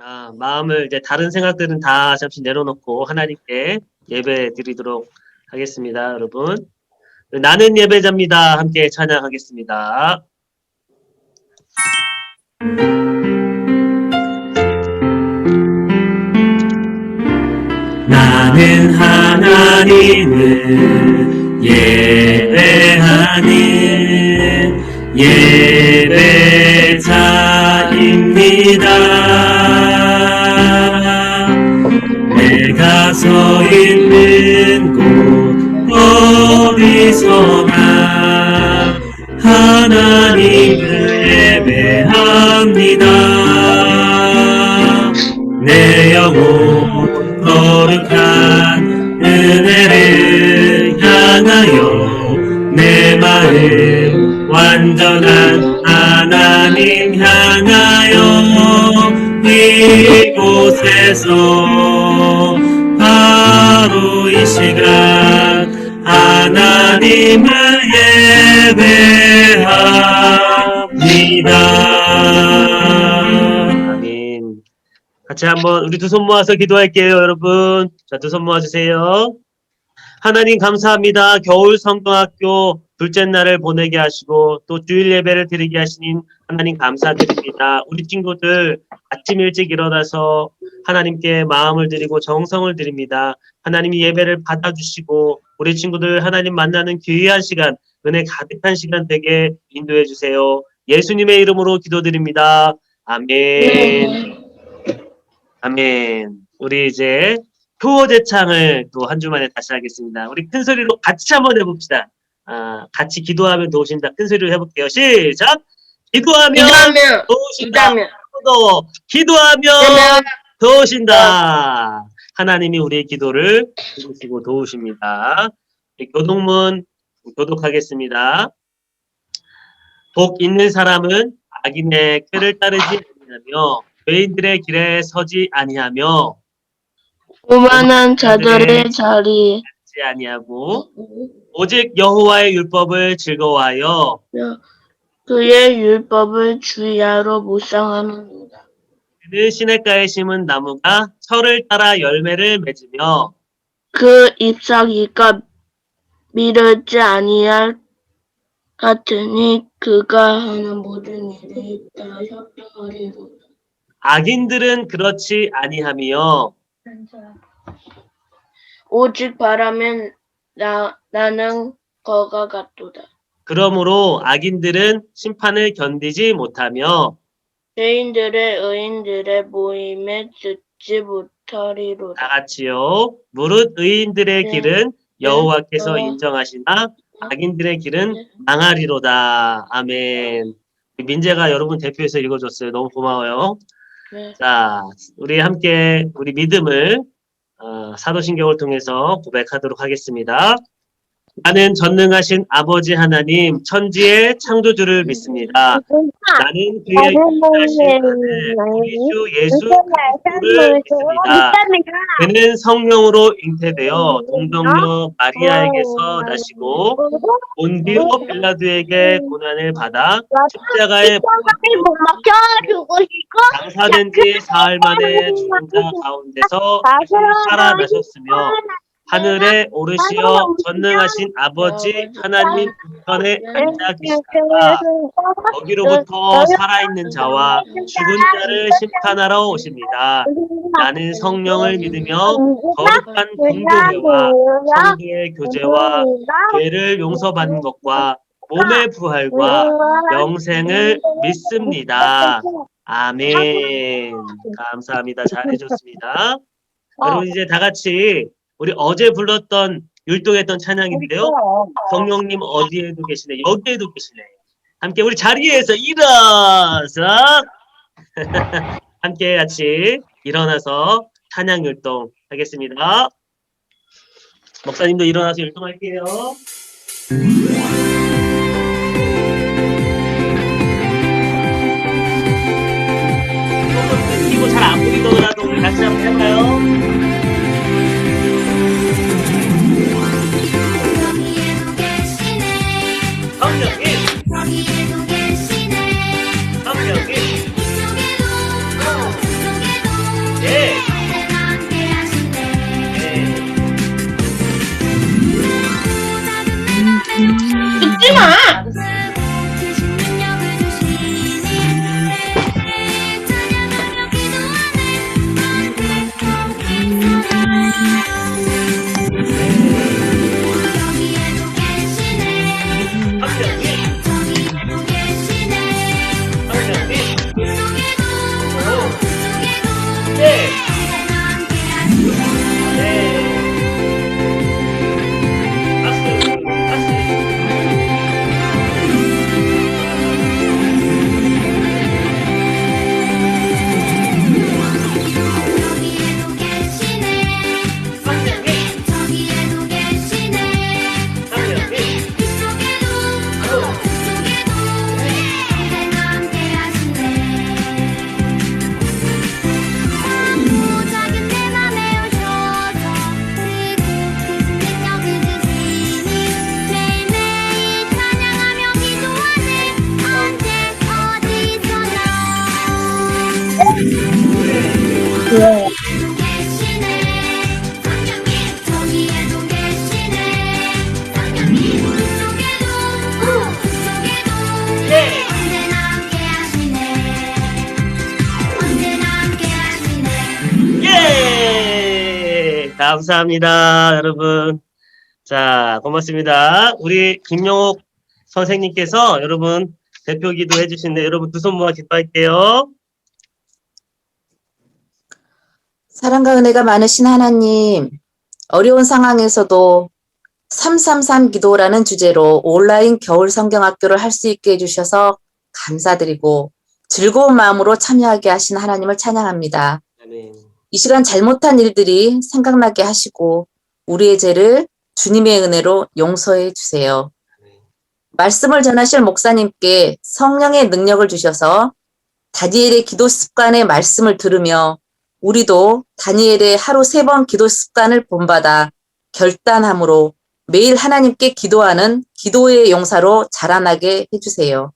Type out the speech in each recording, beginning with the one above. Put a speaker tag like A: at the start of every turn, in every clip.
A: 아, 마음을 이제 다른 생각들은 다 잠시 내려놓고 하나님께 예배 드리도록 하겠습니다, 여러분. 나는 예배자입니다. 함께 찬양하겠습니다. 나는 하나님을 예배하는 예배자입니다. 서 있는 곳 어디서나 하나님을 예배합니다. 내 영혼 거룩한 은혜를 향하여 내 마음 완전한 하나님 향하여 이곳에서 시간 하나님을 예배합니다. 아멘. 같이 한번 우리 두 손 모아서 기도할게요, 여러분. 자, 두 손 모아주세요. 하나님 감사합니다. 겨울 성경학교 둘째 날을 보내게 하시고 또 주일 예배를 드리게 하시니 하나님 감사드립니다. 우리 친구들 아침 일찍 일어나서 하나님께 마음을 드리고 정성을 드립니다. 하나님이 예배를 받아주시고 우리 친구들 하나님 만나는 귀한 시간, 은혜 가득한 시간 되게 인도해 주세요. 예수님의 이름으로 기도드립니다. 아멘. 아멘. 우리 이제 표어 제창을 또 한 주 만에 다시 하겠습니다. 우리 큰 소리로 같이 한번 해봅시다. 아, 같이 기도하면 도우신다. 큰 소리로 해볼게요. 시작! 기도하면
B: 기도하면
A: 도우신다.
B: 기도하면
A: 또 기도하면
B: 기도하면
A: 도우신다. 하나님이 우리의 기도를 들으시고 도우십니다. 교동문 교독하겠습니다. 복 있는 사람은 악인의 꾀를 따르지 아니하며 죄인들의 길에 서지 아니하며
B: 오만한 자들의 자리에
A: 하지 아니하고 오직 여호와의 율법을 즐거워하여
B: 그의 율법을 주야로 묵상하느니라.
A: 그는 시냇가에 심은 나무가 철을 따라 열매를 맺으며
B: 그 잎사귀가 미르지 아니할 같으니 그가 하는 모든 일에 따라 협정하리로다.
A: 악인들은 그렇지 아니하며
B: 오직 바라면 나, 나는 거가 같도다.
A: 그러므로 악인들은 심판을 견디지 못하며
B: 죄인들의 의인들의 모임에 듣지 못하리로다.
A: 다 같이요 무릇 의인들의
B: 네.
A: 길은 여호와께서
B: 네.
A: 인정하시나 악인들의 길은 망하리로다 아멘 민재가 여러분 대표해서 읽어줬어요 너무 고마워요
B: 네.
A: 자 우리 함께 우리 믿음을 어, 사도신경을 통해서 고백하도록 하겠습니다. 나는 전능하신 아버지 하나님 천지의 창조주를 믿습니다. 나는 그의 유일하신 아들 우리 주 예수 그리스도를 믿습니다. 그는 성령으로 잉태되어 동정녀 마리아에게서 나시고 본디오 빌라드에게 고난을 받아 십자가에 장사된 지 사흘 만에 죽은 자 가운데서 살아나셨으며 하늘에 오르시어 전능하신 아버지 하나님 우편에 앉아 계시다가 거기로부터 살아있는 자와 죽은 자를 심판하러 오십니다. 나는 성령을 믿으며 거룩한 공교회와 성도의 교제와 죄를 용서받는 것과 몸의 부활과 영생을 믿습니다. 아멘. 감사합니다. 잘해줬습니다. 여러분 이제 다 같이 우리 어제 불렀던 율동했던 찬양인데요. 성령님 어디에도 계시네. 여기에도 계시네. 함께 우리 자리에서 일어서 함께 같이 일어나서 찬양 율동 하겠습니다. 목사님도 일어나서 율동할게요. 이거 잘안 보이더라도 우리 같이 한번 해봐요. 감사합니다, 여러분. 자, 고맙습니다. 우리 김영옥 선생님께서 여러분 대표 기도 해주신데 여러분 두 손 모아 기도할게요.
C: 사랑과 은혜가 많으신 하나님, 어려운 상황에서도 333 기도라는 주제로 온라인 겨울 성경학교를 할 수 있게 해주셔서 감사드리고 즐거운 마음으로 참여하게 하신 하나님을 찬양합니다.
A: 아멘.
C: 이 시간 잘못한 일들이 생각나게 하시고 우리의 죄를 주님의 은혜로 용서해 주세요. 말씀을 전하실 목사님께 성령의 능력을 주셔서 다니엘의 기도 습관의 말씀을 들으며 우리도 다니엘의 하루 세 번 기도 습관을 본받아 결단함으로 매일 하나님께 기도하는 기도의 용사로 자라나게 해주세요.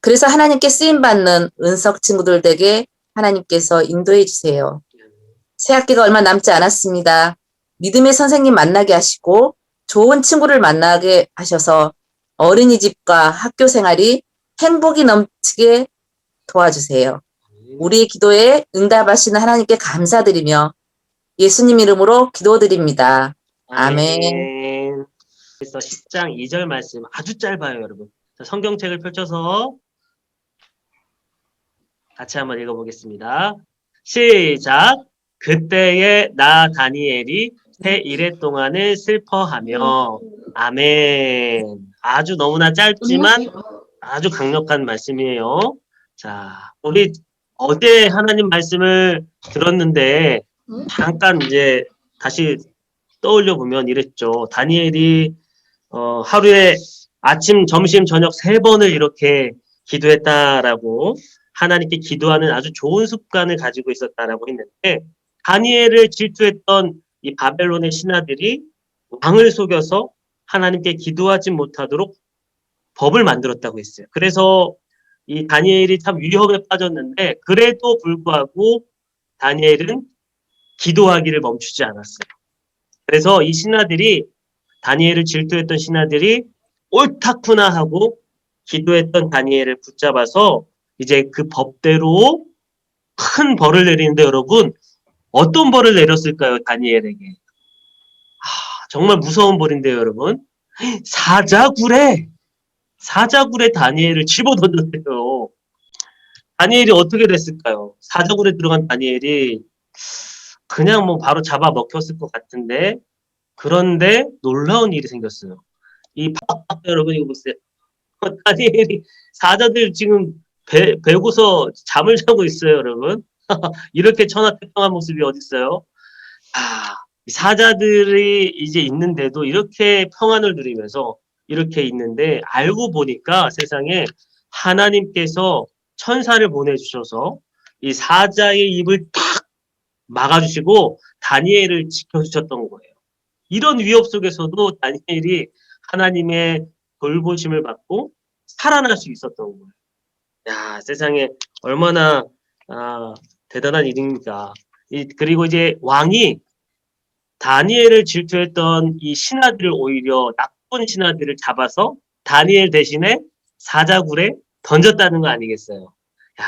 C: 그래서 하나님께 쓰임받는 은석 친구들 에게 하나님께서 인도해 주세요. 새 학기가 얼마 남지 않았습니다. 믿음의 선생님 만나게 하시고 좋은 친구를 만나게 하셔서 어린이집과 학교 생활이 행복이 넘치게 도와주세요. 우리의 기도에 응답하시는 하나님께 감사드리며 예수님 이름으로 기도드립니다. 아멘.
A: 그래서 10장 2절 말씀 아주 짧아요, 여러분. 자, 성경책을 펼쳐서 같이 한번 읽어보겠습니다. 시작. 그때에 나 다니엘이 새 일해 동안을 슬퍼하며 아멘. 아주 너무나 짧지만 아주 강력한 말씀이에요. 자, 우리 어제 하나님 말씀을 들었는데 잠깐 이제 다시 떠올려 보면 이랬죠. 다니엘이 어, 하루에 아침, 점심, 저녁 세 번을 이렇게 기도했다라고 하나님께 기도하는 아주 좋은 습관을 가지고 있었다라고 했는데 다니엘을 질투했던 이 바벨론의 신하들이 왕을 속여서 하나님께 기도하지 못하도록 법을 만들었다고 했어요. 그래서 이 다니엘이 참 위협에 빠졌는데 그래도 불구하고 다니엘은 기도하기를 멈추지 않았어요. 그래서 이 신하들이 다니엘을 질투했던 신하들이 옳다구나 하고 기도했던 다니엘을 붙잡아서 이제 그 법대로 큰 벌을 내리는데 여러분 어떤 벌을 내렸을까요 다니엘에게? 아, 정말 무서운 벌인데요 여러분 사자굴에 사자굴에 다니엘을 집어던졌대요. 다니엘이 어떻게 됐을까요? 사자굴에 들어간 다니엘이 그냥 뭐 바로 잡아 먹혔을 것 같은데 그런데 놀라운 일이 생겼어요. 이 바- 여러분 이거 보세요. 다니엘이 사자들 지금 배, 배고서 잠을 자고 있어요, 여러분. 이렇게 천하태평한 모습이 어디 있어요? 아, 이 사자들이 이제 있는데도 이렇게 평안을 누리면서 이렇게 있는데 알고 보니까 세상에 하나님께서 천사를 보내주셔서 이 사자의 입을 탁 막아주시고 다니엘을 지켜주셨던 거예요. 이런 위협 속에서도 다니엘이 하나님의 돌보심을 받고 살아날 수 있었던 거예요. 야, 세상에 얼마나 아, 대단한 일입니까? 이, 그리고 이제 왕이 다니엘을 질투했던 이 신하들을 오히려 나쁜 신하들을 잡아서 다니엘 대신에 사자굴에 던졌다는 거 아니겠어요? 야,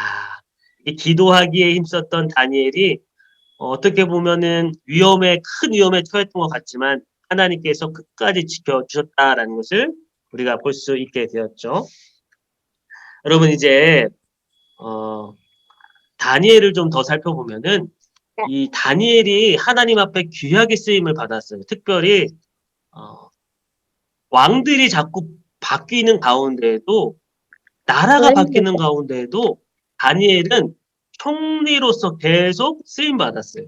A: 이 기도하기에 힘썼던 다니엘이 어, 어떻게 보면은 위험에 큰 위험에 처했던 것 같지만 하나님께서 끝까지 지켜주셨다라는 것을 우리가 볼 수 있게 되었죠. 여러분 이제 어, 다니엘을 좀 더 살펴보면은 이 다니엘이 하나님 앞에 귀하게 쓰임을 받았어요. 특별히 어, 왕들이 자꾸 바뀌는 가운데에도 나라가 바뀌는 가운데에도 다니엘은 총리로서 계속 쓰임 받았어요.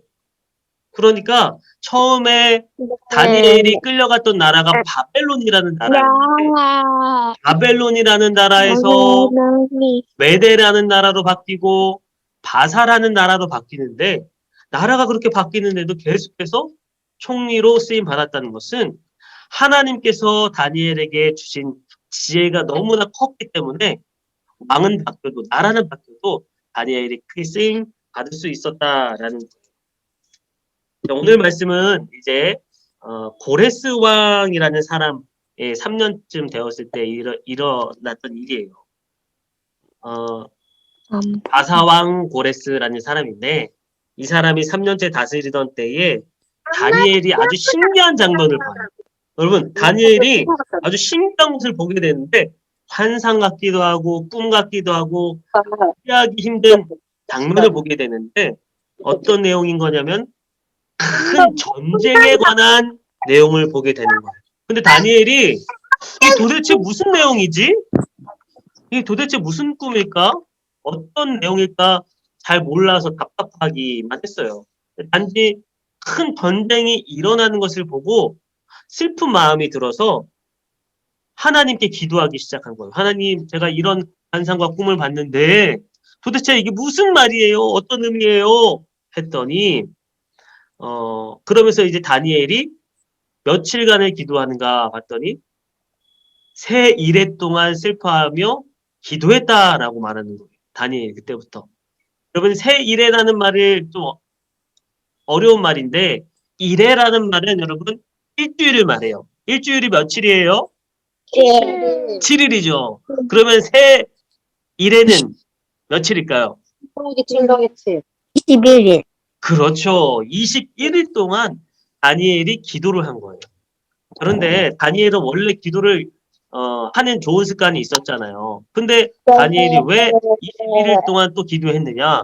A: 그러니까 처음에 다니엘이 끌려갔던 나라가 바벨론이라는 나라였는데 바벨론이라는 나라에서 메데라는 나라로 바뀌고 바사라는 나라로 바뀌는데 나라가 그렇게 바뀌는데도 계속해서 총리로 쓰임 받았다는 것은 하나님께서 다니엘에게 주신 지혜가 너무나 컸기 때문에 왕은 바뀌어도 나라는 바뀌어도 다니엘이 크게 쓰임 받을 수 있었다라는 거예요. 자, 오늘 말씀은 이제 어, 고레스 왕이라는 사람의 3년쯤 되었을 때 일어, 일어났던 일이에요. 어, 바사왕 고레스라는 사람인데 이 사람이 3년째 다스리던 때에 다니엘이 아주 신기한 장면을 봐요. 여러분 다니엘이 아주 신기한 것을 보게 되는데 환상 같기도 하고 꿈 같기도 하고 이해하기 힘든 장면을 보게 되는데 어떤 내용인 거냐면 큰 전쟁에 관한 내용을 보게 되는 거예요. 근데 다니엘이 이게 도대체 무슨 내용이지? 이게 도대체 무슨 꿈일까? 어떤 내용일까? 잘 몰라서 답답하기만 했어요. 단지 큰 전쟁이 일어나는 것을 보고 슬픈 마음이 들어서 하나님께 기도하기 시작한 거예요. 하나님, 제가 이런 환상과 꿈을 봤는데 도대체 이게 무슨 말이에요? 어떤 의미예요? 했더니 어 그러면서 이제 다니엘이 며칠간을 기도하는가 봤더니 세 일해 동안 슬퍼하며 기도했다라고 말하는 거예요. 다니엘 그때부터. 여러분 세 일해라는 말을 좀 어려운 말인데 일해라는 말은 여러분 일주일을 말해요. 일주일이 며칠이에요? 7일이죠. 그러면 세 일에는 며칠일까요?
D: 21일.
A: 그렇죠. 21일 동안 다니엘이 기도를 한 거예요. 그런데 다니엘은 원래 기도를 어, 하는 좋은 습관이 있었잖아요. 근데 다니엘이 왜 21일 동안 또 기도했느냐?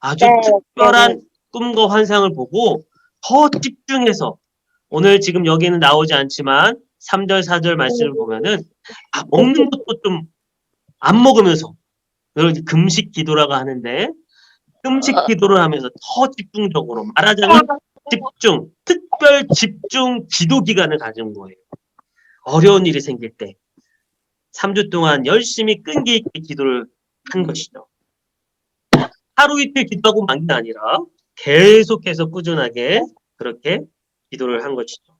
A: 아주 특별한 꿈과 환상을 보고 더 집중해서 오늘 지금 여기는 나오지 않지만 3절, 4절 말씀을 보면은 아, 먹는 것도 좀 안 먹으면서 금식 기도라고 하는데 금식 기도를 하면서 더 집중적으로 말하자면 집중, 특별 집중 기도 기간을 가진 거예요. 어려운 일이 생길 때 3주 동안 열심히 끈기 있게 기도를 한 것이죠. 하루 이틀 기도하고 만 게 아니라 계속해서 꾸준하게 그렇게 기도를 한 것이죠.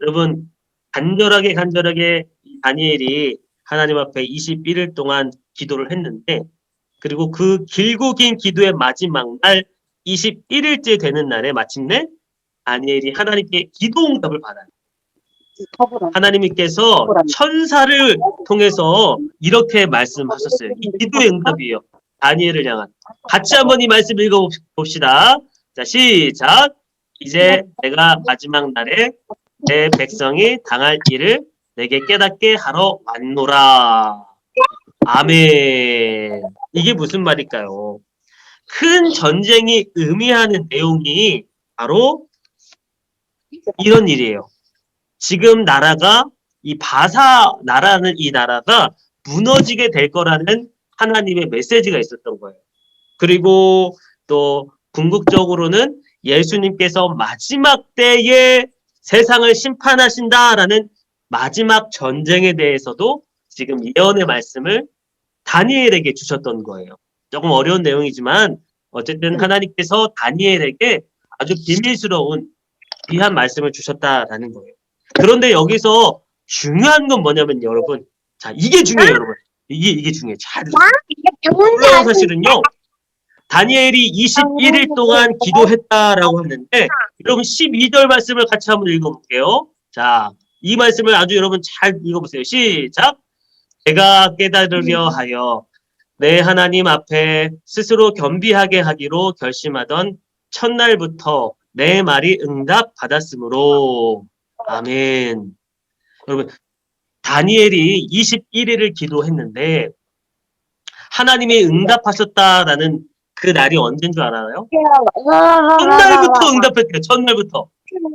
A: 여러분 간절하게 간절하게 다니엘이 하나님 앞에 21일 동안 기도를 했는데 그리고 그 길고 긴 기도의 마지막 날 21일째 되는 날에 마침내 다니엘이 하나님께 기도 응답을 받아요. 하나님께서 천사를 통해서 이렇게 말씀하셨어요. 이 기도의 응답이에요. 다니엘을 향한. 같이 한번 이 말씀 읽어봅시다. 자, 시작. 이제 내가 마지막 날에 내 백성이 당할 일을 내게 깨닫게 하러 왔노라. 아멘. 이게 무슨 말일까요? 큰 전쟁이 의미하는 내용이 바로 이런 일이에요. 지금 나라가 이 바사 나라는 이 나라가 무너지게 될 거라는 하나님의 메시지가 있었던 거예요. 그리고 또 궁극적으로는 예수님께서 마지막 때에 세상을 심판하신다라는 마지막 전쟁에 대해서도 지금 예언의 말씀을 다니엘에게 주셨던 거예요. 조금 어려운 내용이지만 어쨌든 하나님께서 다니엘에게 아주 비밀스러운 귀한 말씀을 주셨다라는 거예요. 그런데 여기서 중요한 건 뭐냐면 여러분, 자 이게 중요해요, 여러분. 이게 이게 중요해요. 잘. 놀라운 사실은요. 다니엘이 21일 동안 기도했다라고 하는데 여러분 12절 말씀을 같이 한번 읽어볼게요. 자, 이 말씀을 아주 여러분 잘 읽어보세요. 시작. 제가 깨달으려 하여 내 하나님 앞에 스스로 겸비하게 하기로 결심하던 첫날부터 내 말이 응답 받았으므로 아멘. 여러분 다니엘이 21일을 기도했는데 하나님이 응답하셨다라는 그 날이 언제인 줄 알아요? 첫날부터 응답했대요. 첫날부터.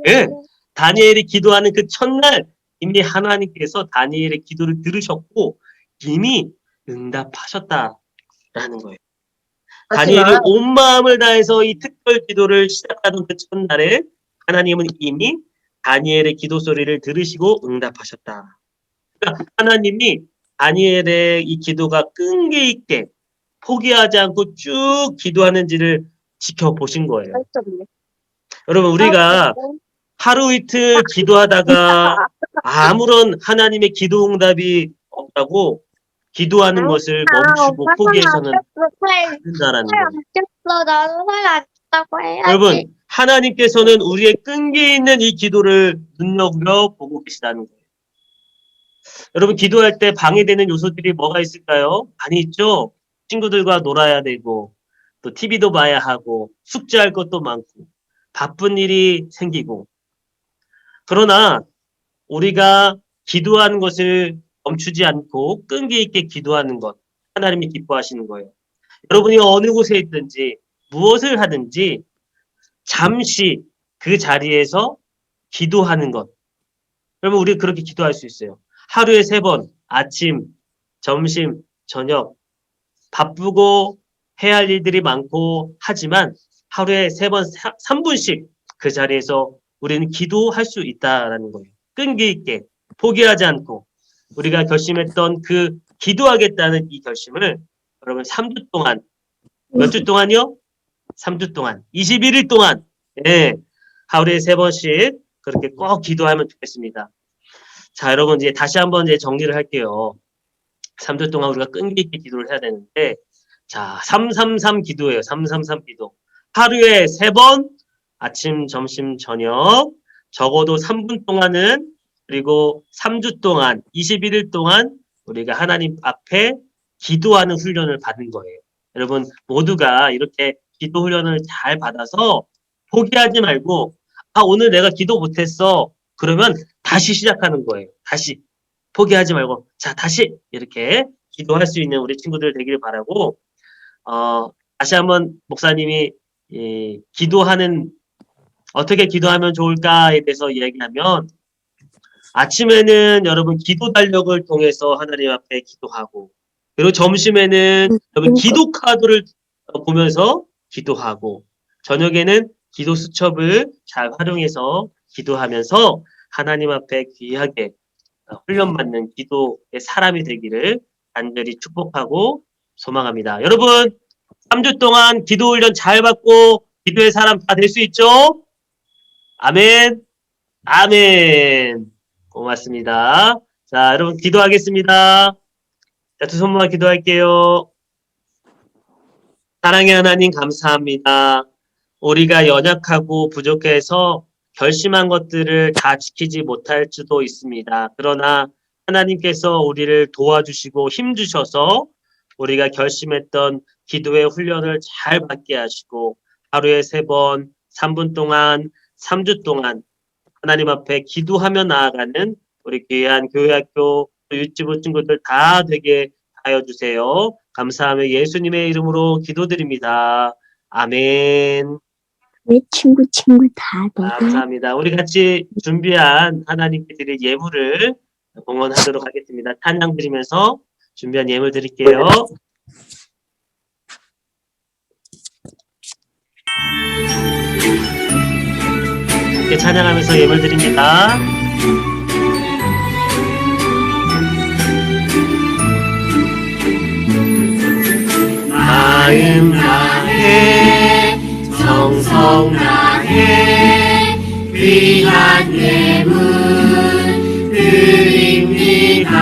A: 예. 다니엘이 기도하는 그 첫날 이미 하나님께서 다니엘의 기도를 들으셨고 이미 응답하셨다라는 거예요. 다니엘이 온 마음을 다해서 이 특별 기도를 시작하던 그 첫날에 하나님은 이미 다니엘의 기도 소리를 들으시고 응답하셨다. 그러니까 하나님이 다니엘의 이 기도가 끈기 있게 포기하지 않고 쭉 기도하는지를 지켜보신 거예요. 여러분 우리가 하루 이틀 기도하다가 아무런 하나님의 기도 응답이 없다고 기도하는 것을 멈추고 포기해서는 안 된다라는 거예요. 여러분, 하나님께서는 우리의 끈기 있는 이 기도를 눈여겨 보고 계시다는 거예요. 여러분, 기도할 때 방해되는 요소들이 뭐가 있을까요? 많이 있죠? 친구들과 놀아야 되고, 또 TV도 봐야 하고, 숙제할 것도 많고, 바쁜 일이 생기고. 그러나, 우리가 기도하는 것을 멈추지 않고 끈기 있게 기도하는 것, 하나님이 기뻐하시는 거예요. 여러분이 어느 곳에 있든지, 무엇을 하든지, 잠시 그 자리에서 기도하는 것. 여러분, 우리 그렇게 기도할 수 있어요. 하루에 세 번, 아침, 점심, 저녁. 바쁘고 해야 할 일들이 많고 하지만 하루에 세 번, 3분씩 그 자리에서 우리는 기도할 수 있다라는 거예요. 끈기 있게, 포기하지 않고, 우리가 결심했던 그 기도하겠다는 이 결심을 여러분 3주 동안, 몇 주 동안요? 3주 동안, 21일 동안, 예, 하루에 세 번씩 그렇게 꼭 기도하면 좋겠습니다. 자, 여러분 이제 다시 한번 이제 정리를 할게요. 3주 동안 우리가 끈기 있게 기도를 해야 되는데, 자, 333 기도예요. 333 기도. 하루에 세 번, 아침, 점심, 저녁, 적어도 3분 동안은, 그리고 3주 동안, 21일 동안 우리가 하나님 앞에 기도하는 훈련을 받은 거예요. 여러분 모두가 이렇게 기도 훈련을 잘 받아서 포기하지 말고 아 오늘 내가 기도 못했어 그러면 다시 시작하는 거예요. 다시 포기하지 말고 자 다시 이렇게 기도할 수 있는 우리 친구들 되기를 바라고 어 다시 한번 목사님이 이 기도하는 어떻게 기도하면 좋을까에 대해서 이야기하면 아침에는 여러분 기도 달력을 통해서 하나님 앞에 기도하고 그리고 점심에는 여러분 기도 카드를 보면서 기도하고 저녁에는 기도 수첩을 잘 활용해서 기도하면서 하나님 앞에 귀하게 훈련받는 기도의 사람이 되기를 간절히 축복하고 소망합니다. 여러분 3주 동안 기도 훈련 잘 받고 기도의 사람 다 될 수 있죠? 아멘. 아멘. 고맙습니다. 자, 여러분 기도하겠습니다. 자, 두 손만 기도할게요. 사랑의 하나님 감사합니다. 우리가 연약하고 부족해서 결심한 것들을 다 지키지 못할 수도 있습니다. 그러나 하나님께서 우리를 도와주시고 힘주셔서 우리가 결심했던 기도의 훈련을 잘 받게 하시고 하루에 세 번, 3분 동안, 3주 동안 하나님 앞에 기도하며 나아가는 우리 귀한 교회학교 또 유치부 친구들 다 되게 하여 주세요. 감사하며 예수님의 이름으로 기도드립니다. 아멘.
D: 내 친구 친구 다 내가
A: 감사합니다. 우리 같이 준비한 하나님께 드릴 예물을 봉헌하도록 하겠습니다. 찬양 드리면서 준비한 예물 드릴게요. 함께 찬양하면서 예물 드립니다. 마음 다해 정성 다해 귀한 예물 드립니다.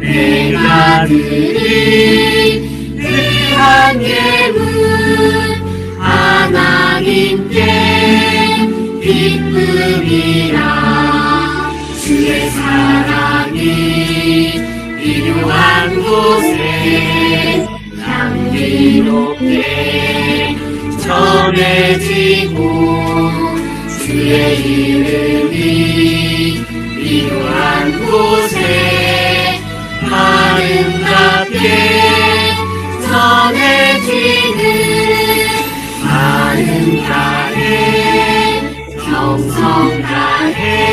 A: 내가 드린 귀한 예물 하나님께 기쁨이라. 주의 사랑이 필요한 곳에 향기롭게 전해지고 주의 이름이 필요한 곳에 아름답게 전해지는 다해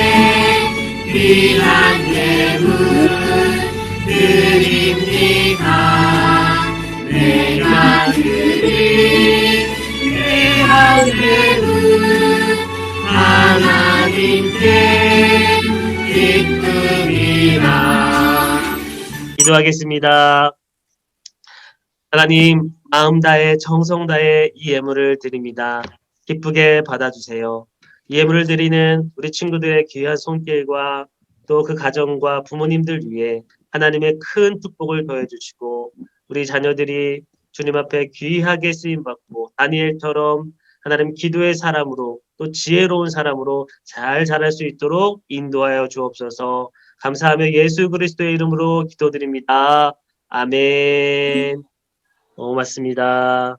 A: 귀한 예물 드립니다 내가 드린 귀한 예물 하나님께 기쁨이라 기도하겠습니다. 하나님 마음 다해 정성 다해 이 예물을 드립니다. 기쁘게 받아주세요. 이 예물을 드리는 우리 친구들의 귀한 손길과 또 그 가정과 부모님들 위해 하나님의 큰 축복을 더해 주시고 우리 자녀들이 주님 앞에 귀하게 쓰임 받고 다니엘처럼 하나님 기도의 사람으로 또 지혜로운 사람으로 잘 자랄 수 있도록 인도하여 주옵소서. 감사하며 예수 그리스도의 이름으로 기도드립니다. 아멘. 고맙습니다.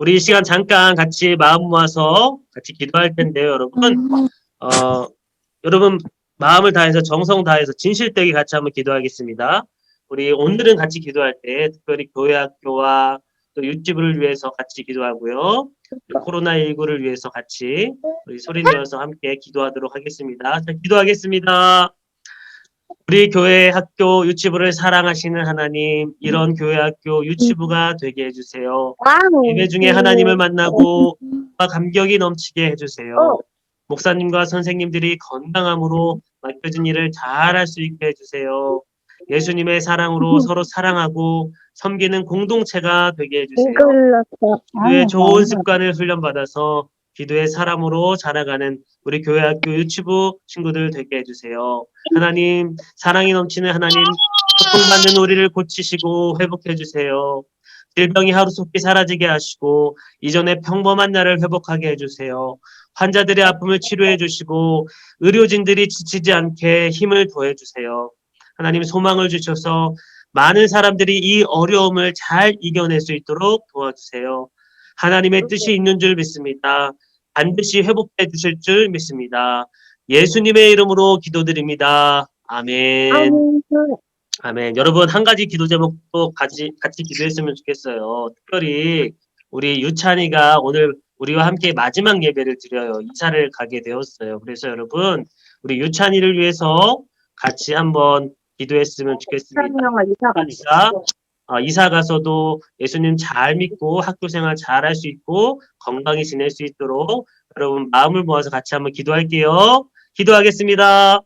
A: 우리 이 시간 잠깐 같이 마음 모아서 같이 기도할 텐데요, 여러분. 어, 여러분 마음을 다해서 정성 다해서 진실되게 같이 한번 기도하겠습니다. 우리 오늘은 같이 기도할 때 특별히 교회 학교와 또 육지부를 위해서 같이 기도하고요. 코로나19를 위해서 같이 우리 소리 내어서 함께 기도하도록 하겠습니다. 자, 기도하겠습니다. 우리 교회 학교 유치부를 사랑하시는 하나님, 이런 교회 학교 유치부가 되게 해주세요. 예배 중에 하나님을 만나고 감격이 넘치게 해주세요. 목사님과 선생님들이 건강함으로 맡겨진 일을 잘 할 수 있게 해주세요. 예수님의 사랑으로 서로 사랑하고 섬기는 공동체가 되게 해주세요. 기도의 좋은 습관을 훈련받아서 기도의 사람으로 자라가는 우리 교회 학교 유치부 친구들 되게 해주세요. 하나님, 사랑이 넘치는 하나님, 고통받는 우리를 고치시고 회복해 주세요. 질병이 하루속히 사라지게 하시고 이전의 평범한 날을 회복하게 해주세요. 환자들의 아픔을 치료해 주시고 의료진들이 지치지 않게 힘을 더해 주세요. 하나님 소망을 주셔서 많은 사람들이 이 어려움을 잘 이겨낼 수 있도록 도와주세요. 하나님의 뜻이 있는 줄 믿습니다. 반드시 회복해 주실 줄 믿습니다. 예수님의 이름으로 기도드립니다. 아멘. 아멘. 여러분 한 가지 기도 제목도 같이 같이 기도했으면 좋겠어요. 특별히 우리 유찬이가 오늘 우리와 함께 마지막 예배를 드려요. 이사를 가게 되었어요. 그래서 여러분 우리 유찬이를 위해서 같이 한번 기도했으면 좋겠습니다. 이사 어, 이사 가서도 예수님 잘 믿고 학교 생활 잘 할 수 있고 건강히 지낼 수 있도록 여러분 마음을 모아서 같이 한번 기도할게요. 기도하겠습니다.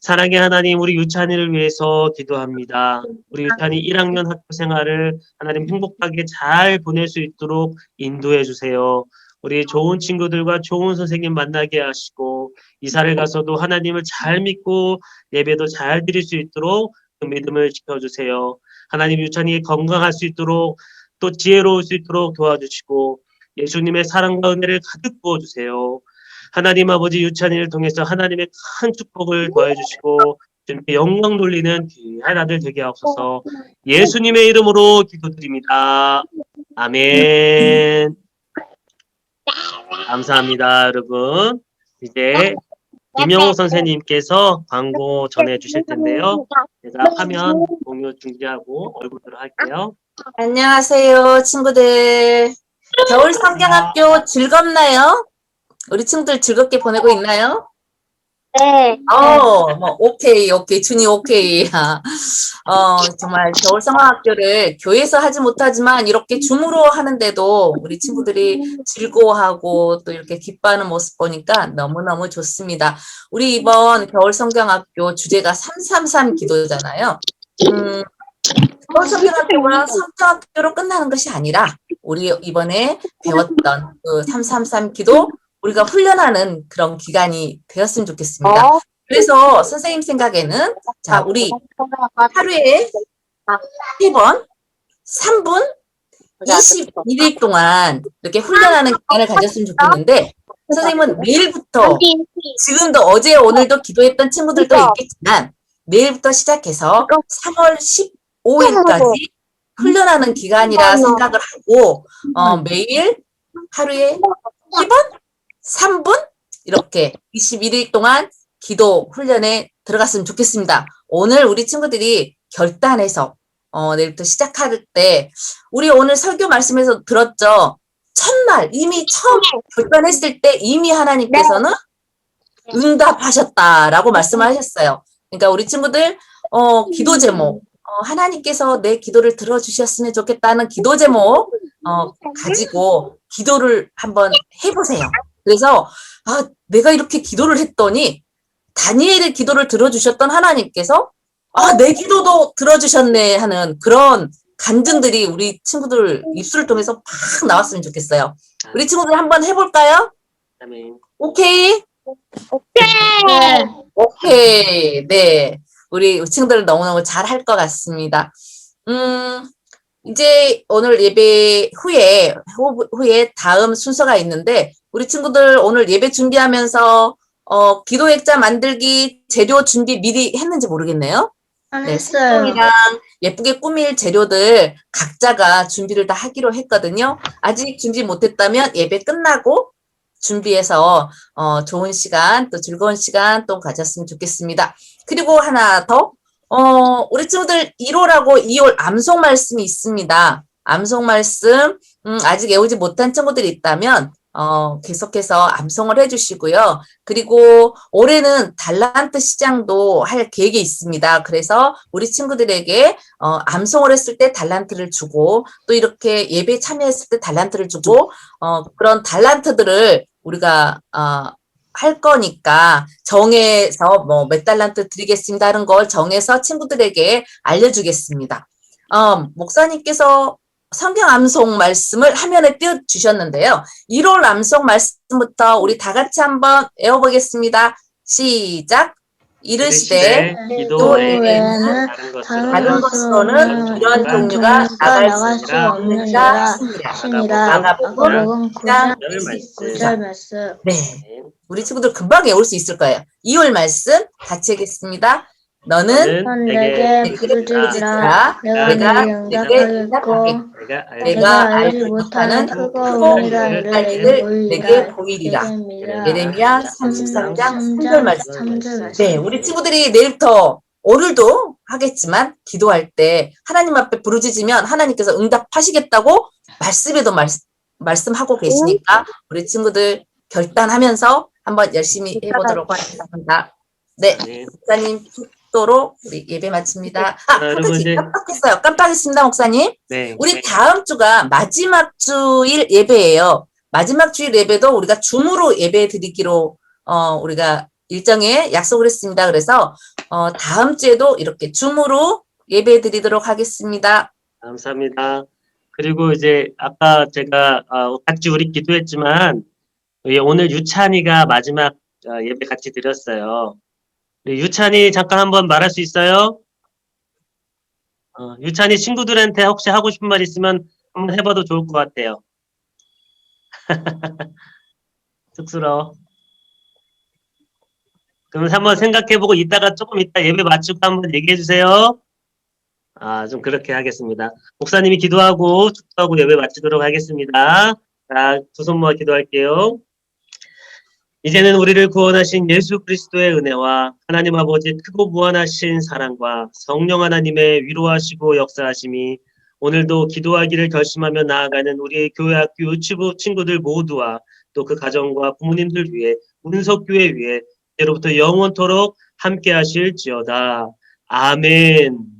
A: 사랑의 하나님, 우리 유찬이를 위해서 기도합니다. 우리 유찬이 1학년 학교 생활을 하나님 행복하게 잘 보낼 수 있도록 인도해 주세요. 우리 좋은 친구들과 좋은 선생님 만나게 하시고 이사를 가서도 하나님을 잘 믿고 예배도 잘 드릴 수 있도록 그 믿음을 지켜주세요. 하나님 유찬이 건강할 수 있도록 또 지혜로울 수 있도록 도와주시고 예수님의 사랑과 은혜를 가득 부어주세요. 하나님 아버지 유찬이를 통해서 하나님의 큰 축복을 더해주시고 주님께 영광 돌리는 귀한 아들 되게 하옵소서 예수님의 이름으로 기도드립니다. 아멘. 감사합니다, 여러분. 이제 김영호 선생님께서 광고 전해 주실 텐데요. 제가 화면 공유 중지하고 얼굴으로 할게요.
C: 안녕하세요, 친구들. 겨울 성경학교 즐겁나요? 우리 친구들 즐겁게 보내고 있나요?
D: 네.
C: 어, 뭐, 오케이, 오케이, 준이 오케이. 어, 정말 겨울 성화학교를 교회에서 하지 못하지만 이렇게 줌으로 하는데도 우리 친구들이 즐거워하고 또 이렇게 기뻐하는 모습 보니까 너무너무 좋습니다. 우리 이번 겨울 성경학교 주제가 333 기도잖아요. 음, 겨울 성경학교가 성경학교로 끝나는 것이 아니라 우리 이번에 배웠던 그 333 기도 우리가 훈련하는 그런 기간이 되었으면 좋겠습니다. 그래서 선생님 생각에는 자 우리 하루에 세 번, 3분, 21일 동안 이렇게 훈련하는 기간을 가졌으면 좋겠는데 선생님은 내일부터 지금도 어제 오늘도 기도했던 친구들도 있겠지만 내일부터 시작해서 3월 15일까지 훈련하는 기간이라 생각을 하고 어, 매일 하루에 1번, 3분 이렇게 21일 동안 기도 훈련에 들어갔으면 좋겠습니다. 오늘 우리 친구들이 결단해서 어, 내일부터 시작할 때 우리 오늘 설교 말씀에서 들었죠. 첫날 이미 처음 결단했을 때 이미 하나님께서는 응답하셨다라고 말씀을 하셨어요. 그러니까 우리 친구들 어, 기도 제목 어, 하나님께서 내 기도를 들어주셨으면 좋겠다는 기도 제목 어, 가지고 기도를 한번 해보세요. 그래서 아 내가 이렇게 기도를 했더니 다니엘의 기도를 들어주셨던 하나님께서 아 내 기도도 들어주셨네 하는 그런 간증들이 우리 친구들 입술을 통해서 팍 나왔으면 좋겠어요. 우리 친구들 한번 해볼까요? 오케이?
D: 오케이.
C: 오케이. 네. 우리 친구들 너무너무 잘 할 것 같습니다. 음, 이제 오늘 예배 후에, 후, 후에 다음 순서가 있는데, 우리 친구들 오늘 예배 준비하면서, 어, 기도 액자 만들기 재료 준비 미리 했는지 모르겠네요.
D: 안
C: 네,
D: 했어요.
C: 색종이랑 예쁘게 꾸밀 재료들 각자가 준비를 다 하기로 했거든요. 아직 준비 못했다면 예배 끝나고 준비해서 어, 좋은 시간 또 즐거운 시간 또 가졌으면 좋겠습니다. 그리고 하나 더, 어, 우리 친구들 1월하고 2월 암송 말씀이 있습니다. 암송 말씀 음, 아직 외우지 못한 친구들이 있다면 어, 계속해서 암송을 해주시고요. 그리고 올해는 달란트 시장도 할 계획이 있습니다. 그래서 우리 친구들에게 어, 암송을 했을 때 달란트를 주고 또 이렇게 예배 참여했을 때 달란트를 주고 어, 그런 달란트들을 우리가 어, 할 거니까 정해서 뭐 몇 달란트 드리겠습니다 하는 걸 정해서 친구들에게 알려주겠습니다. 어, 목사님께서 성경 암송 말씀을 화면에 띄워 주셨는데요. 1월 암송 말씀부터 우리 다 같이 한번 외워보겠습니다. 시작. 이르시되
A: 기도에
D: 기도에는
A: 다른 것으로
C: 다른 것으로는 이런 종류가 나갈 수 없는 자
D: 신이라
C: 마가복음
D: 마가복음
C: 장
D: 9장
A: 말씀.
D: 9절 말씀
C: 네. 우리 친구들 금방 외울 수 있을 거예요. 2월 말씀 같이 하겠습니다. 너는
D: 넌
A: 내게
D: 내게 부르짖으라
C: 부르짖으라
D: 내가
C: 내가
D: 네게 응답하겠고
A: 내가 알지
C: 내가 알지
D: 못하는 크고 은밀한 일을 내게
C: 내게 보이리라.
D: 예레미야
C: 예레미야 33장 3절 말씀.
D: 3절 말씀
C: 네, 우리 친구들이 내일부터 오늘도 하겠지만 기도할 때 하나님 앞에 부르짖으면 하나님께서 응답하시겠다고 말씀에도 말, 말씀하고 계시니까 우리 친구들 결단하면서 한번 열심히 해보도록 하겠습니다. 네,
A: 네.
C: 목사님 축도로 우리 예배 마칩니다. 아,
A: 자, 여러분 이제-
C: 깜빡했어요. 깜빡했습니다, 목사님.
A: 네.
C: 우리 다음 주가 마지막 주일 예배예요. 마지막 주일 예배도 우리가 줌으로 예배 드리기로 어 우리가 일정에 약속을 했습니다. 그래서 어 다음 주에도 이렇게 줌으로 예배 드리도록 하겠습니다.
A: 감사합니다. 그리고 이제 아까 제가 어, 같이 우리 기도했지만 예, 오늘 유찬이가 마지막 어, 예배 같이 드렸어요. 우리 유찬이 잠깐 한번 말할 수 있어요? 어, 유찬이 친구들한테 혹시 하고 싶은 말 있으면 한번 해봐도 좋을 것 같아요. 쑥스러워. 그럼 한번 생각해보고 이따가 조금 이따 예배 마치고 한번 얘기해 주세요. 아, 좀 그렇게 하겠습니다. 목사님이 기도하고 축도하고 예배 마치도록 하겠습니다. 자, 두 손 모아 기도할게요. 이제는 우리를 구원하신 예수 그리스도의 은혜와 하나님 아버지 크고 무한하신 사랑과 성령 하나님의 위로하시고 역사하심이 오늘도 기도하기를 결심하며 나아가는 우리 교회 학교 유치부 친구들 모두와 또 그 가정과 부모님들 위해 운석교회 위해 이제로부터 영원토록 함께 하실지어다. 아멘.